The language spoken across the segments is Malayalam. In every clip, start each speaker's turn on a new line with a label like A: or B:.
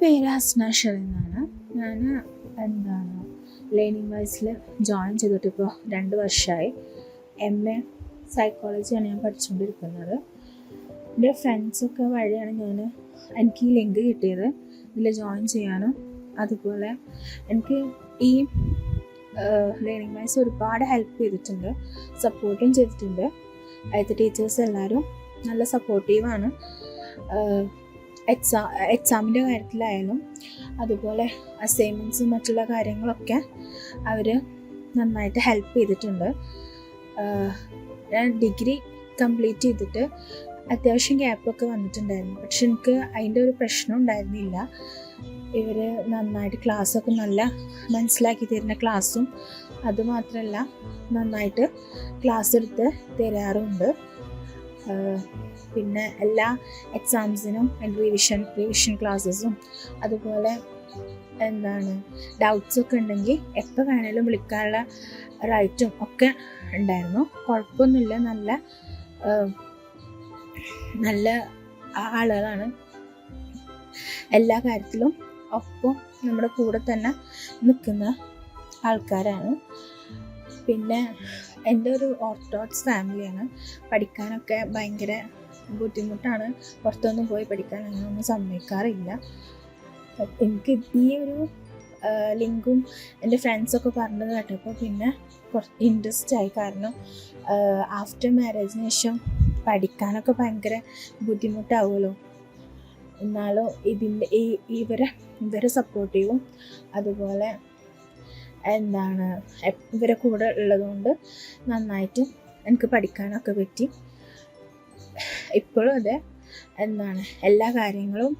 A: പേര് ഹസ്ന ഷെറിൻ എന്നാണ്. ഞാൻ എന്താണ് ലേണിംഗ് വൈസിൽ ജോയിൻ ചെയ്തിട്ട് ഇപ്പോൾ രണ്ട് വർഷമായി എം എ സൈക്കോളജിയാണ് ഞാൻ പഠിച്ചുകൊണ്ടിരിക്കുന്നത് എന്റെ ഫ്രണ്ട്സൊക്കെ വഴിയാണ് ഞാൻ എനിക്ക് ഈ ലിങ്ക് കിട്ടിയത്. ഇതിൽ ജോയിൻ ചെയ്യാനും അതുപോലെ എനിക്ക് ഈ ലേണിംഗ് വൈസ് ഒരുപാട് ഹെൽപ്പ് ചെയ്തിട്ടുണ്ട്. സപ്പോർട്ടും ചെയ്തിട്ടുണ്ട്. അതിലത്തെ ടീച്ചേഴ്സ് എല്ലാവരും നല്ല സപ്പോർട്ടീവാണ് എക്സാം എക്സാമിന്റെ കാര്യത്തിലായാലും അതുപോലെ അസൈൻമെന്റ്സും മറ്റുള്ള കാര്യങ്ങളൊക്കെ അവർ നന്നായിട്ട് ഹെൽപ്പ് ചെയ്തിട്ടുണ്ട്. ഞാൻ ഡിഗ്രി കംപ്ലീറ്റ് ചെയ്തിട്ട് അത്യാവശ്യം ഗ്യാപ്പൊക്കെ വന്നിട്ടുണ്ടായിരുന്നു. പക്ഷെ എനിക്ക് അതിന്റെ ഒരു പ്രശ്നം ഉണ്ടായിരുന്നില്ല. ഇവർ നന്നായിട്ട് ക്ലാസ്സൊക്കെ നല്ല മനസ്സിലാക്കി തരുന്ന ക്ലാസ്സും അതുമാത്രമല്ല നന്നായിട്ട് ക്ലാസ് എടുത്ത് തരാറുമുണ്ട് ആഹ് പിന്നെ എല്ലാ എക്സാംസിനും റിവിഷൻ റിവിഷൻ ക്ലാസ്സസും അതുപോലെ എന്താണ് ഡൗട്ട്സ് ഒക്കെ ഉണ്ടെങ്കിൽ എപ്പോൾ വേണേലും വിളിക്കാനുള്ള റൈറ്റും ഒക്കെ ഉണ്ടായിരുന്നു. കുഴപ്പമൊന്നുമില്ല. നല്ല നല്ല ആളുകളാണ്. എല്ലാ കാര്യത്തിലും ഒപ്പം നമ്മുടെ കൂടെ തന്നെ നിൽക്കുന്ന ആൾക്കാരാണ്. പിന്നെ എന്റെ ഒരു ഓർത്തഡോക്സ് ഫാമിലിയാണ് പഠിക്കാനൊക്കെ ഭയങ്കര ബുദ്ധിമുട്ടാണ്. പുറത്തൊന്നും പോയി പഠിക്കാൻ അങ്ങനെയൊന്നും സമ്മതിക്കാറില്ല. എനിക്ക് ഈ ഒരു ലിങ്കും എന്റെ ഫ്രണ്ട്സൊക്കെ പറഞ്ഞത് കേട്ടപ്പോൾ പിന്നെ കുറച്ച് ഇൻട്രസ്റ്റ് ആയി. കാരണം ആഫ്റ്റർ മാരേജിന് ശേഷം പഠിക്കാനൊക്കെ ഭയങ്കര ബുദ്ധിമുട്ടാവുമല്ലോ. എന്നാലും ഇതിന്റെ ഈ ഇവരെ ഇവരെ സപ്പോർട്ടീവും അതുപോലെ എന്താണ് ഇവരെ കൂടെ ഉള്ളതുകൊണ്ട് നന്നായിട്ട് എനിക്ക് പഠിക്കാനൊക്കെ പറ്റി. ഇപ്പോഴും അതെ എന്താണ് എല്ലാ കാര്യങ്ങളും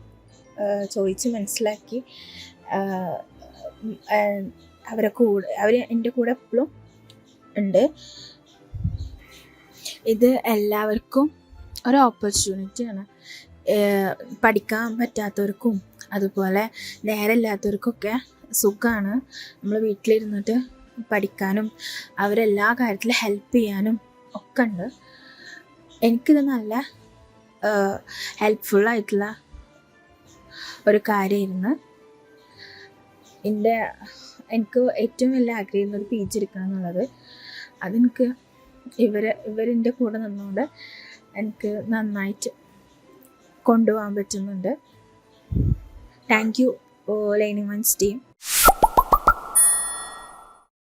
A: ചോദിച്ച് മനസ്സിലാക്കി അവരെ കൂടെ അവർ എന്റെ കൂടെ എപ്പോഴും ഉണ്ട്. ഇത് എല്ലാവർക്കും ഒരു ഓപ്പർച്യൂണിറ്റിയാണ് പഠിക്കാൻ പറ്റാത്തവർക്കും അതുപോലെ നേരമില്ലാത്തവർക്കൊക്കെ സുഖമാണ് നമ്മൾ വീട്ടിലിരുന്നിട്ട് പഠിക്കാനും അവരെല്ലാ കാര്യത്തിലും ഹെൽപ്പ് ചെയ്യാനും ഒക്കെ ഉണ്ട് എനിക്കിത് നല്ല ഹെൽപ്ഫുള്ളായിട്ടുള്ള ഒരു കാര്യമായിരുന്നു എന്റെ എനിക്ക് ഏറ്റവും വലിയ ആഗ്രഹം ഒരു പി ജി എടുക്കണം എന്നുള്ളത്. അതെനിക്ക് ഇവർ ഇവരിന്റെ കൂടെ നിന്നുകൊണ്ട് എനിക്ക് നന്നായിട്ട് കൊണ്ടുപോകാൻ പറ്റുന്നുണ്ട്. Thank you All Lane Women's team.